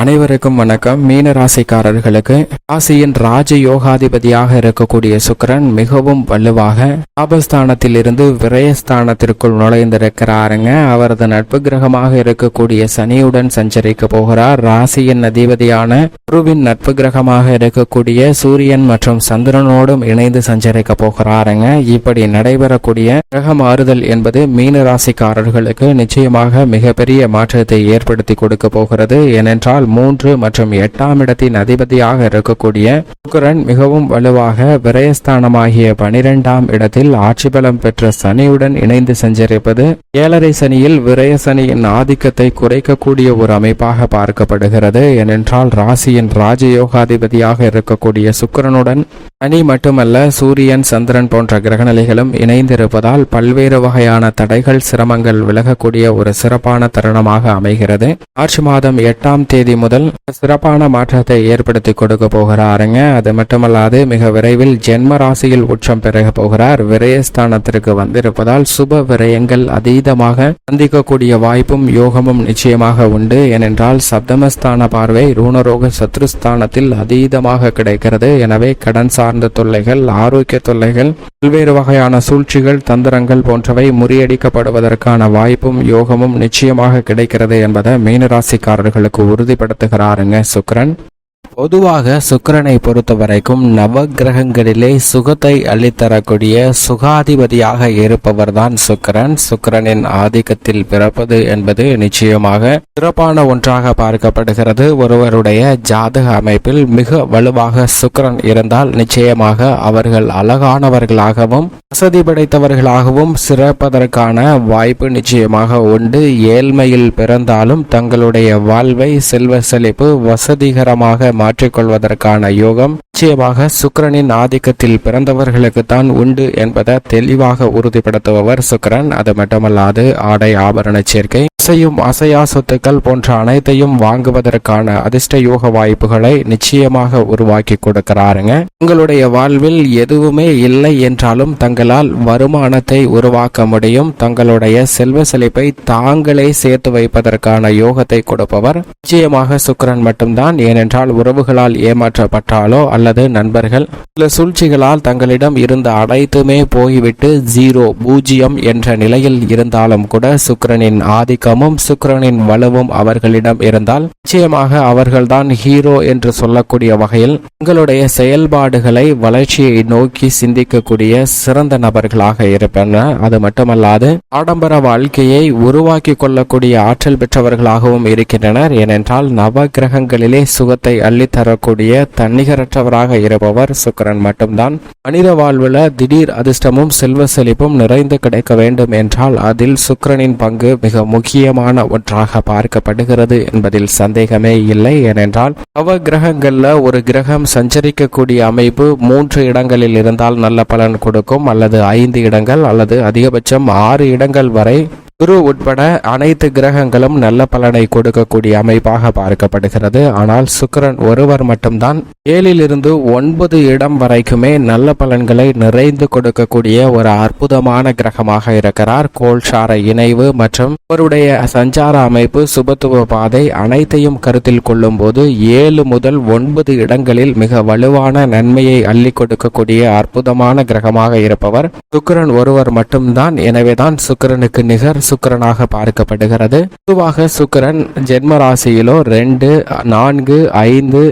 அனைவருக்கும் வணக்கம். மீன ராசிக்காரர்களுக்கு ராசியின் ராஜ யோகாதிபதியாக இருக்கக்கூடிய சுக்கிரன் மிகவும் வலுவாக லாபஸ்தானத்தில் இருந்து விரயஸ்தானத்திற்குள் நுழைந்திருக்கிறாருங்க. அவரது நட்பு கிரகமாக இருக்கக்கூடிய சனியுடன் சஞ்சரிக்க போகிறார். ராசியின் அதிபதியான குருவின் நட்பு கிரகமாக இருக்கக்கூடிய சூரியன் மற்றும் சந்திரனோடும் இணைந்து சஞ்சரிக்க போகிறாருங்க. இப்படி நடைபெறக்கூடிய கிரக மாறுதல் என்பது மீன ராசிக்காரர்களுக்கு நிச்சயமாக மிகப்பெரிய மாற்றத்தை ஏற்படுத்தி கொடுக்க போகிறது. ஏனென்றால் மூன்று மற்றும் எட்டாம் இடத்தின் அதிபதியாக இருக்கக்கூடிய சுக்கரன் மிகவும் வலுவாக விரயஸ்தானமாகிய பனிரெண்டாம் இடத்தில் ஆட்சி பலம் பெற்ற சனியுடன் இணைந்து சஞ்சரிப்பது ஏழரை சனியில் விரய சனியின் ஆதிக்கத்தை குறைக்கக்கூடிய ஒரு அமைப்பாக பார்க்கப்படுகிறது. ஏனென்றால் ராசியின் ராஜயோகாதிபதியாக இருக்கக்கூடிய சுக்கரனுடன் சனி மட்டுமல்ல சூரியன் சந்திரன் போன்ற கிரகநிலைகளும் இணைந்திருப்பதால் பல்வேறு வகையான தடைகள் சிரமங்கள் விலகக்கூடிய ஒரு சிறப்பான தருணமாக அமைகிறது. மார்ச் மாதம் எட்டாம் தேதி முதல் சிறப்பான மாற்றத்தை ஏற்படுத்தி கொடுக்க போகிறாருங்க. அது மட்டுமல்லாது மிக விரைவில் ஜென்ம ராசியில் உச்சம் பெற போகிறார். விரயஸ்தானத்திற்கு வந்திருப்பதால் சுப விரயங்கள் அதீதமாக சந்திக்கக்கூடிய வாய்ப்பும் யோகமும் நிச்சயமாக உண்டு. ஏனென்றால் சப்தமஸ்தான பார்வை ரூணரோக சத்ருஸ்தானத்தில் அதீதமாக கிடைக்கிறது. எனவே கடன் சார்ந்த தொல்லைகள் ஆரோக்கிய தொல்லைகள் பல்வேறு வகையான சூழ்ச்சிகள் தந்திரங்கள் போன்றவை முறியடிக்கப்படுவதற்கான வாய்ப்பும் யோகமும் நிச்சயமாக கிடைக்கிறது என்பதை மீனராசிக்காரர்களுக்கு உறுதி உறுதிப்படுத்துகிறாருங்க சுக்கிரன். பொதுவாக சுக்கிரனை பொறுத்த வரைக்கும் நவகிரகங்களிலே சுகத்தை அள்ளித்தரக்கூடிய சுகாதிபதியாக இருப்பவர்தான் சுக்கிரன். சுக்கிரனின் ஆதிக்கத்தில் பிறப்பது என்பது நிச்சயமாக சிறப்பான ஒன்றாக பார்க்கப்படுகிறது. ஒருவருடைய ஜாதக அமைப்பில் மிக வலுவாக சுக்கிரன் இருந்தால் நிச்சயமாக அவர்கள் அழகானவர்களாகவும் வசதி படைத்தவர்களாகவும் சிறப்பதற்கான வாய்ப்பு நிச்சயமாக உண்டு. ஏழ்மையில் பிறந்தாலும் தங்களுடைய வாழ்வை செல்வ செழிப்பு வசதிகரமாக மாற்றிக்கொள்வதற்கான யோகம் நிச்சயமாக சுக்கரனின் ஆதிக்கத்தில் பிறந்தவர்களுக்கு தான் உண்டு என்பதை தெளிவாக உறுதிப்படுத்துபவர் சுக்கிரன். அது மட்டுமல்லாது ஆடை ஆபரண சேர்க்கை அசையும் அசையா சொத்துக்கள் போன்ற அனைத்தையும் வாங்குவதற்கான அதிர்ஷ்ட யோக வாய்ப்புகளை நிச்சயமாக உருவாக்கி கொடுக்கிறாருங்க. உங்களுடைய வாழ்வில் எதுவுமே இல்லை என்றாலும் தங்களால் வருமானத்தை உருவாக்க முடியும். தங்களுடைய செல்வ செழிப்பை தாங்களே சேர்த்து வைப்பதற்கான யோகத்தை கொடுப்பவர். நிச்சயமாக சுக்கிரன் மட்டும்தான் ஏனென்றால் உறவுகளால் ஏமாற்றப்பட்டாலோ அல்லது நண்பர்கள் சில சூழ்ச்சிகளால் தங்களிடம் இருந்த அனைத்துமே போய்விட்டு ஜீரோ பூஜ்ஜியம் என்ற நிலையில் இருந்தாலும் கூட சுக்கிரனின் ஆதிக்கமும் சுக்கிரனின் வலுவும் அவர்களிடம் இருந்தால் நிச்சயமாக அவர்கள்தான் ஹீரோ என்று சொல்லக்கூடிய வகையில் உங்களுடைய செயல்பாடுகளை வளர்ச்சியை நோக்கி சிந்திக்கக்கூடிய சிறந்த நபர்களாக இருப்பனர் அது மட்டுமல்லாது ஆடம்பர வாழ்க்கையை உருவாக்கி கொள்ளக்கூடிய ஆற்றல் பெற்றவர்களாகவும் இருக்கின்றனர். ஏனென்றால் நவ கிரகங்களிலே சுகத்தை அள்ளித்தரக்கூடிய தன்னிகரற்றவராக இருப்பவர் சுக்கரன் மட்டும்தான். மனித வாழ்வுல திடீர் அதிர்ஷ்டமும் செல்வ செழிப்பும் நிறைந்து கிடைக்க வேண்டும் என்றால் அதில் சுக்கரனின் பங்கு மிக முக்கிய முக்கியமான ஒன்றாக பார்க்கப்படுகிறது என்பதில் சந்தேகமே இல்லை. ஏனென்றால் நவ கிரகங்கள்ல ஒரு கிரகம் சஞ்சரிக்கக்கூடிய அமைப்பு மூன்று இடங்களில் இருந்தால் நல்ல பலன் கொடுக்கும் அல்லது ஐந்து இடங்கள் அல்லது அதிகபட்சம் ஆறு இடங்கள் வரை குரு உட்பட அனைத்து கிரகங்களும் நல்ல பலனை கொடுக்கக்கூடிய அமைப்பாக பார்க்கப்படுகிறது. ஆனால் சுக்கரன் ஒருவர் மட்டும்தான் ஏழில் இருந்து ஒன்பது இடம் வரைக்குமே நல்ல பலன்களை நிறைந்து கொடுக்கக்கூடிய ஒரு அற்புதமான கிரகமாக இருக்கிறார். கோல்சார இணைவு மற்றும் அவருடைய சஞ்சார அமைப்பு சுபத்துவ பாதை அனைத்தையும் கருத்தில் கொள்ளும் போது ஏழு முதல் ஒன்பது இடங்களில் மிக வலுவான நன்மையை அள்ளி கொடுக்கக்கூடிய அற்புதமான கிரகமாக இருப்பவர் சுக்கரன் ஒருவர் மட்டும்தான். எனவேதான் சுக்கிரனுக்கு நிகர் சுக்கிரனாக பார்க்கப்படுகிறது. பொதுவாக சுக்கிரன் ஜென்ம ராசியிலோ ரெண்டு நான்கு ஐந்து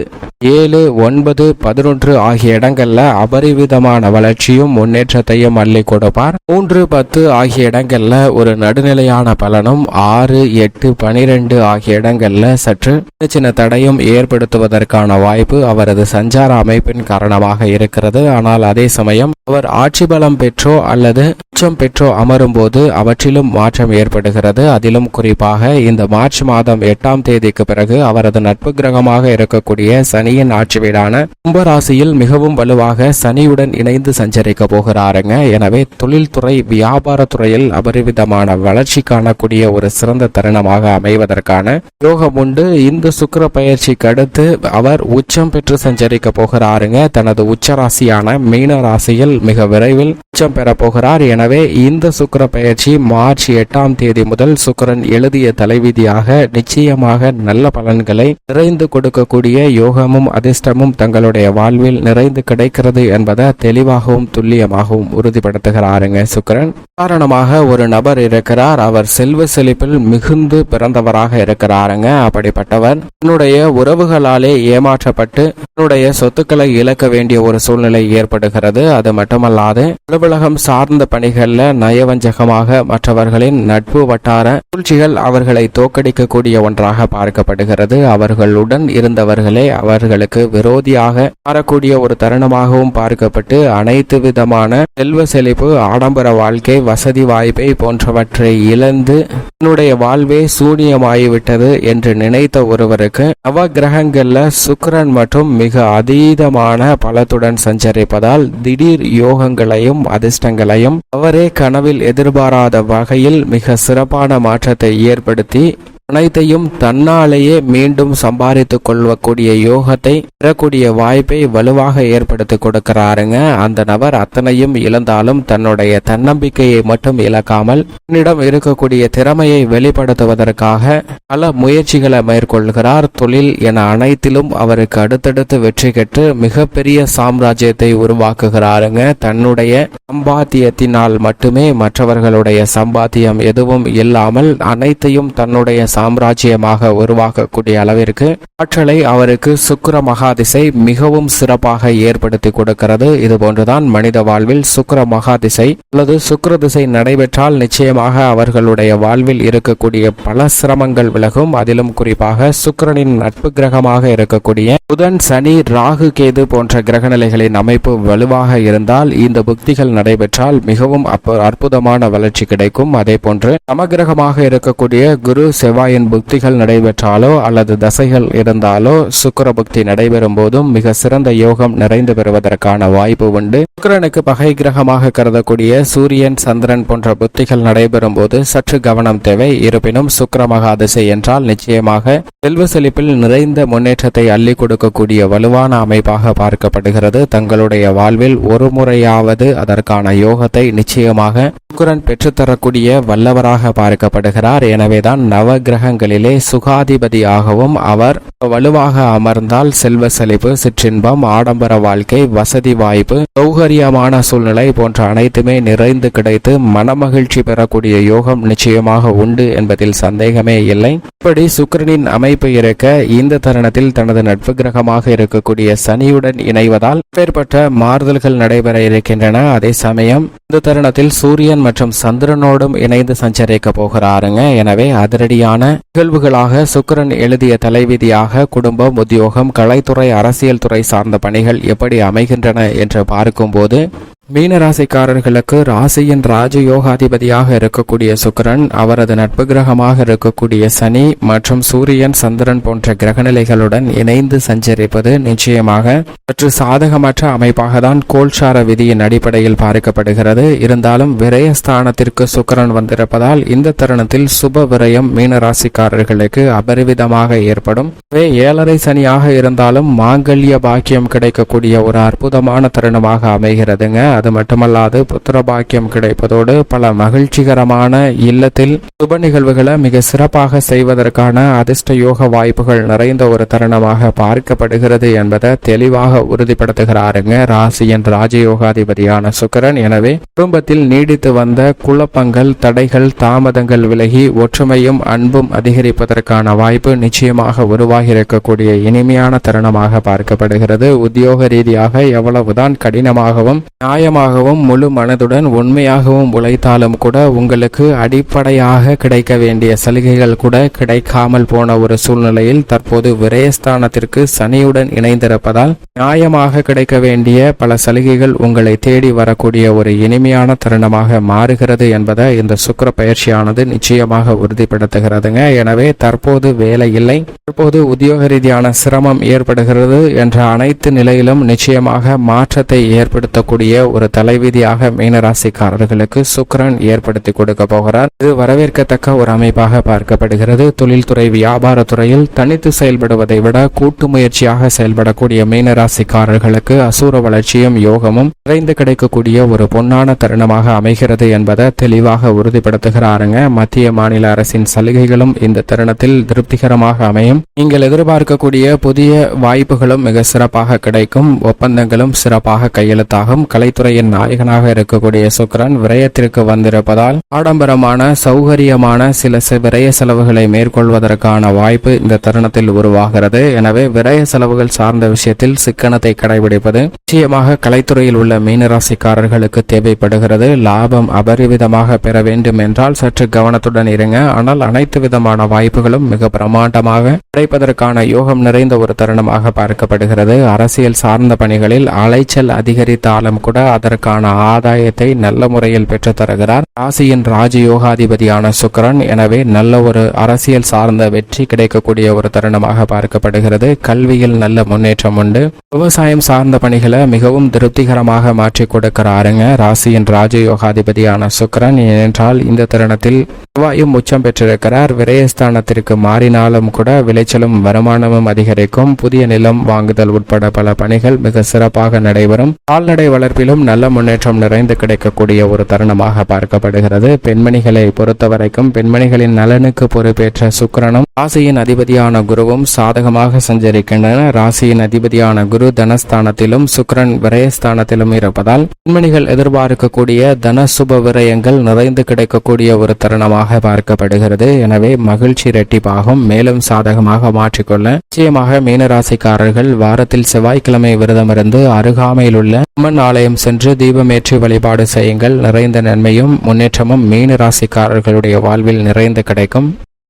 ஏழு ஒன்பது பதினொன்று ஆகிய இடங்கள்ல அபரிவிதமான வளர்ச்சியும் முன்னேற்றத்தையும் அள்ளி கொடுப்பார். மூன்று பத்து ஆகிய இடங்கள்ல ஒரு நடுநிலையான பலனும் ஆறு எட்டு பனிரெண்டு ஆகிய இடங்கள்ல சற்று சின்ன சின்ன தடையும் ஏற்படுத்துவதற்கான வாய்ப்பு அவரது சஞ்சார அமைப்பின் காரணமாக இருக்கிறது. ஆனால் அதே சமயம் அவர் ஆட்சி பலம் பெற்றோ அல்லது உச்சம் பெற்றோ அமரும் போது அவற்றிலும் மாற்றம் ஏற்படுகிறது. அதிலும் குறிப்பாக இந்த மார்ச் மாதம் எட்டாம் தேதிக்கு பிறகு அவரது நட்பு கிரகமாக இருக்கக்கூடிய சனி சனியின் ஆட்சி வீடான கும்பராசியில் மிகவும் வலுவாக சனியுடன் இணைந்து சஞ்சரிக்க போகிறாருங்க. எனவே தொழில்துறை வியாபாரத்துறையில் அபரிவிதமான வளர்ச்சி காணக்கூடிய ஒரு சிறந்த தருணமாக அமைவதற்கான யோகம் உண்டு. இந்த சுக்கர பயிற்சிக்கு அடுத்து அவர் உச்சம் பெற்று சஞ்சரிக்க போகிறாருங்க. தனது உச்ச ராசியான மீன ராசியில் மிக விரைவில் உச்சம் பெற போகிறார். எனவே இந்த சுக்கிர பயிற்சி மார்ச் எட்டாம் தேதி முதல் சுக்கரன் எழுதிய தலைவிதியாக நிச்சயமாக நல்ல பலன்களை நிறைந்து கொடுக்கக்கூடிய யோகமும் அதிர்ஷ்டமும் தங்களுடைய வாழ்வில் நிறைந்து கிடைக்கிறது என்பதை தெளிவாகவும் துல்லியமாகவும் உறுதிப்படுத்துகிறாருங்க சுக்கிரன். காரணமாக ஒரு நபர் இருக்கிறார். அவர் செல்வ செழிப்பில் மிகுந்து பிறந்தவராக இருக்கிறாருங்க. அப்படிப்பட்டவர் தன்னுடைய உறவுகளாலே ஏமாற்றப்பட்டு தன்னுடைய சொத்துக்களை இழக்க வேண்டிய ஒரு சூழ்நிலை ஏற்படுகிறது. அது மட்டுமல்லாது அலுவலகம் சார்ந்த பணிகள்ல நயவஞ்சகமாக மற்றவர்களின் நட்பு வட்டார சூழ்ச்சிகள் அவர்களை தோக்கடிக்கக்கூடிய ஒன்றாக பார்க்கப்படுகிறது. அவர்களுடன் இருந்தவர்களே அவர் அவர்களுக்கு விரோதியாக மாறக்கூடிய ஒரு தருணமாகவும் பார்க்கப்பட்டு அனைத்து விதமான செல்வ செழிப்பு ஆடம்பர வாழ்க்கை வசதி வாய்ப்பை போன்றவற்றை இழந்து தன்னுடைய வாழ்வே சூனியமாகிவிட்டது என்று நினைத்த ஒருவருக்கு நவ கிரகங்கள்ல சுக்கரன் மற்றும் மிக அதீதமான பலத்துடன் சஞ்சரிப்பதால் திடீர் யோகங்களையும் அதிர்ஷ்டங்களையும் அவரே கனவில் எதிர்பாராத வகையில் மிக சிறப்பான மாற்றத்தை ஏற்படுத்தி அனைத்தையும் தன்னாலேயே மீண்டும் சம்பாதித்துக் கொள்ளக்கூடிய யோகத்தை பெறக்கூடிய வாய்ப்பை வலுவாக ஏற்படுத்தி கொடுக்கிறாருங்க. அந்த நபர் அத்தனையும் இழந்தாலும் தன்னுடைய தன்னம்பிக்கையை மட்டும் இழக்காமல் தன்னிடம் இருக்கக்கூடிய திறமையை வெளிப்படுத்துவதற்காக பல முயற்சிகளை மேற்கொள்கிறார். தொழில் என அனைத்திலும் அவருக்கு அடுத்தடுத்து வெற்றி பெற்று மிகப்பெரிய சாம்ராஜ்யத்தை உருவாக்குகிறாருங்க. தன்னுடைய சம்பாத்தியத்தினால் மட்டுமே மற்றவர்களுடைய சம்பாத்தியம் எதுவும் இல்லாமல் அனைத்தையும் தன்னுடைய சாம்ராஜ்யமாக உருவாக்கக்கூடிய அளவிற்கு ஆற்றலை அவருக்கு சுக்கர மகாதிசை மிகவும் சிறப்பாக ஏற்படுத்தி கொடுக்கிறது. இது போன்றுதான் மனித வாழ்வில் சுக்கர மகாதிசை அல்லது சுக்கர திசை நடைபெற்றால் நிச்சயமாக அவர்களுடைய வாழ்வில் இருக்கக்கூடிய பல சிரமங்கள் விலகும். அதிலும் குறிப்பாக சுக்கிரனின் நட்பு கிரகமாக இருக்கக்கூடிய புதன் சனி ராகு கேது போன்ற கிரகநிலைகளின் அமைப்பு வலுவாக இருந்தால் இந்த புக்திகள் நடைபெற்றால் மிகவும் அற்புதமான வளர்ச்சி கிடைக்கும். அதே போன்று சமகிரகமாக இருக்கக்கூடிய குரு செவ்வாயின் புக்திகள் நடைபெற்றாலோ அல்லது தசைகள் இருந்தாலோ சுக்கிர புக்தி நடைபெறும் போதும் மிக சிறந்த யோகம் நிறைந்து பெறுவதற்கான வாய்ப்பு உண்டு. சுக்கரனுக்கு பகை கிரகமாக கருதக்கூடிய சூரியன் சந்திரன் போன்ற புத்திகள் நடைபெறும் போது சற்று கவனம் தேவை. இருப்பினும் சுக்கிர மகாதிசை என்றால் நிச்சயமாக செல்வ செழிப்பில் நிறைந்த முன்னேற்றத்தை அள்ளி கொடுக்கக்கூடிய வலுவான அமைப்பாக பார்க்கப்படுகிறது. தங்களுடைய வாழ்வில் ஒரு முறையாவது அதற்கான யோகத்தை நிச்சயமாக சுக்கரன் பெற்றுத்தரக்கூடிய வல்லவராக பார்க்கப்படுகிறார். எனவேதான் நவ கிரகங்களிலே சுகாதிபதியாகவும் அவர் வலுவாக அமர்ந்தால் செல்வ செழிப்பு சிற்றின்பம் ஆடம்பர வாழ்க்கை வசதி வாய்ப்பு சௌகரியமான சூழ்நிலை போன்ற அனைத்துமே நிறைந்து கிடைத்து மனமகிழ்ச்சி பெறக்கூடிய யோகம் நிச்சயமாக உண்டு என்பதில் சந்தேகமே இல்லை. இப்படி சுக்கரனின் அமைப்பு இருக்க இந்த தருணத்தில் தனது நட்பு கிரகமாக இருக்கக்கூடிய சனியுடன் இணைவதால் பேர்பட்ட மாறுதல்கள் நடைபெற இருக்கின்றன. அதே சமயம் இந்த தருணத்தில் சூரியன் மற்றும் சந்திரனோடும் இணைந்து சஞ்சரிக்க போகிறாருங்க. எனவே அதிரடியான நிகழ்வுகளாக சுக்கிரன் எழுதிய தலைவிதியாக குடும்பம் உத்தியோகம் கலைத்துறை அரசியல் துறை சார்ந்த பணிகள் எப்படி அமைகின்றன என்று பார்க்கும்போது மீன ராசிக்காரர்களுக்கு ராசியின் ராஜயோகாதிபதியாக இருக்கக்கூடிய சுக்கிரன் அவரது நட்பு கிரகமாக இருக்கக்கூடிய சனி மற்றும் சூரியன் சந்திரன் போன்ற கிரகநிலைகளுடன் இணைந்து சஞ்சரிப்பது நிச்சயமாக சற்று சாதகமற்ற அமைப்பாக தான் கோல்சார விதியின் அடிப்படையில் பார்க்கப்படுகிறது. இருந்தாலும் விரயஸ்தானத்திற்கு சுக்கரன் வந்திருப்பதால் இந்த தருணத்தில் சுப விரயம் மீன ராசிக்காரர்களுக்கு அபரிவிதமாக ஏற்படும். ஏழரை சனியாக இருந்தாலும் மாங்கல்ய பாக்கியம் கிடைக்கக்கூடிய ஒரு அற்புதமான தருணமாக அமைகிறதுங்க. அது மட்டுமல்லாது புத்திர பாக்கியம் கிடைப்பதோடு பல மகிழ்ச்சிகரமான இல்லத்தில் சுப நிகழ்வுகளை மிக சிறப்பாக செய்வதற்கான அதிர்ஷ்ட யோக வாய்ப்புகள் நிறைந்த ஒரு தருணமாக பார்க்கப்படுகிறது என்பதை தெளிவாக உறுதிப்படுத்துகிறாருங்க. ராசியின் ராஜயோகாதிபதியான சுக்கரன். எனவே குடும்பத்தில் நீடித்து வந்த குழப்பங்கள் தடைகள் தாமதங்கள் விலகி ஒற்றுமையும் அன்பும் அதிகரிப்பதற்கான வாய்ப்பு நிச்சயமாக உருவாகி இருக்கக்கூடிய இனிமையான தருணமாக பார்க்கப்படுகிறது. உத்தியோக ரீதியாக எவ்வளவுதான் கடினமாகவும் நியாய நியாயமாகவும் முழு மனதுடன் உண்மையாகவும் உழைத்தாலும் கூட உங்களுக்கு அடிப்படையாக கிடைக்க வேண்டிய சலுகைகள் கூட கிடைக்காமல் போன ஒரு சூழ்நிலையில் தற்போது விரயஸ்தானத்திற்கு சனியுடன் இணைந்திருப்பதால் நியாயமாக கிடைக்க வேண்டிய பல சலுகைகள் உங்களை தேடி வரக்கூடிய ஒரு இனிமையான தருணமாக மாறுகிறது என்பதை இந்த சுக்கிர பயிற்சியானது நிச்சயமாக உறுதிப்படுத்துகிறதுங்க. எனவே தற்போது வேலை இல்லை. தற்போது உத்தியோக ரீதியான சிரமம் ஏற்படுகிறது என்ற அனைத்து நிலையிலும் நிச்சயமாக மாற்றத்தை ஏற்படுத்தக்கூடிய ஒரு தலைவிதியாக மீனராசிக்காரர்களுக்கு சுக்கிரன் ஏற்படுத்தி கொடுக்க போகிறார். இது வரவேற்கத்தக்க ஒரு அமைப்பாக பார்க்கப்படுகிறது. தொழில்துறை வியாபாரத்துறையில் தனித்து செயல்படுவதை விட கூட்டு முயற்சியாக செயல்படக்கூடிய மீனராசிக்காரர்களுக்கு அசூர வளர்ச்சியும் யோகமும் நிறைந்து கிடைக்கக்கூடிய ஒரு பொன்னான தருணமாக அமைகிறது என்பதை தெளிவாக உறுதிப்படுத்துகிறாருங்க. மத்திய மாநில அரசின் சலுகைகளும் இந்த தருணத்தில் திருப்திகரமாக அமையும். நீங்கள் எதிர்பார்க்கக்கூடிய புதிய வாய்ப்புகளும் மிக சிறப்பாக கிடைக்கும். ஒப்பந்தங்களும் சிறப்பாக கையெழுத்தாகும். கலைத்துறை துறையின் நாயகனாக இருக்கக்கூடிய சுக்கிரன் விரயத்திற்கு வந்திருப்பதால் ஆடம்பரமான சௌகரியமான சில விரய செலவுகளை மேற்கொள்வதற்கான வாய்ப்பு இந்த தருணத்தில் உருவாகிறது. எனவே விரய செலவுகள் சார்ந்த விஷயத்தில் சிக்கனத்தை கடைபிடிப்பது நிச்சயமாக கலைத்துறையில் உள்ள மீனராசிக்காரர்களுக்கு தேவைப்படுகிறது. லாபம் அபரிவிதமாக பெற வேண்டும் என்றால் சற்று கவனத்துடன் இருங்க. ஆனால் அனைத்து விதமான வாய்ப்புகளும் மிக பிரமாண்டமாக கிடைப்பதற்கான யோகம் நிறைந்த ஒரு தருணமாக பார்க்கப்படுகிறது. அரசியல் சார்ந்த பணிகளில் அலைச்சல் அதிகரித்தாலும் கூட அதற்கான ஆதாயத்தை நல்ல முறையில் பெற்று தருகிறார் ராசியின் ராஜயோகாதிபதியான சுக்கிரன் எனவே நல்ல ஒரு அரசியல் சார்ந்த வெற்றி கிடைக்கக்கூடிய ஒரு தருணமாக பார்க்கப்படுகிறது. கல்வியில் நல்ல முன்னேற்றம் உண்டு. விவசாயம் சார்ந்த பணிகளை மிகவும் திருப்திகரமாக மாற்றி கொடுக்கிறாருங்க. ராசியின் ராஜயோகாதிபதியான சுக்கிரன் ஏனென்றால் இந்த தருணத்தில் செவ்வாயும் உச்சம் பெற்றிருக்கிறார். விரயஸ்தானத்திற்கு மாறினாலும் கூட விளைச்சலும் வருமானமும் அதிகரிக்கும். புதிய நிலம் வாங்குதல் உட்பட பல பணிகள் மிக சிறப்பாக நடைபெறும். கால்நடை வளர்ப்பிலும் நல்ல முன்னேற்றம் நிறைந்து கிடைக்கக்கூடிய ஒரு தருணமாக பார்க்கப்படுகிறது. பெண்மணிகளை பொறுத்தவரைக்கும் பெண்மணிகளின் நலனுக்கு பொறுப்பேற்ற சுக்கிரனும் ராசியின் அதிபதியான குருவும் சாதகமாக சஞ்சரிக்கின்றன. ராசியின் அதிபதியான குரு தனஸ்தானத்திலும் சுக்கரன் விரயஸ்தானத்திலும் இருப்பதால் பெண்மணிகள் எதிர்பார்க்கக்கூடிய தன சுப விரயங்கள் நிறைந்து கிடைக்கக்கூடிய ஒரு தருணமாக பார்க்கப்படுகிறது. எனவே மகிழ்ச்சி இரட்டிப்பாகும். மேலும் சாதகமாக மாற்றிக்கொள்ள நிச்சயமாக மீனராசிக்காரர்கள் வாரத்தில் செவ்வாய்க்கிழமை விரதமிருந்து அருகாமையில் உள்ள அம்மன் ஆலயம் சென்று தீபமேற்றி வழிபாடு செய்யுங்கள். நிறைந்த நன்மையும் முன்னேற்றமும் மீன ராசிக்காரர்களுடைய வாழ்வில் நிறைந்து கிடைக்கும்.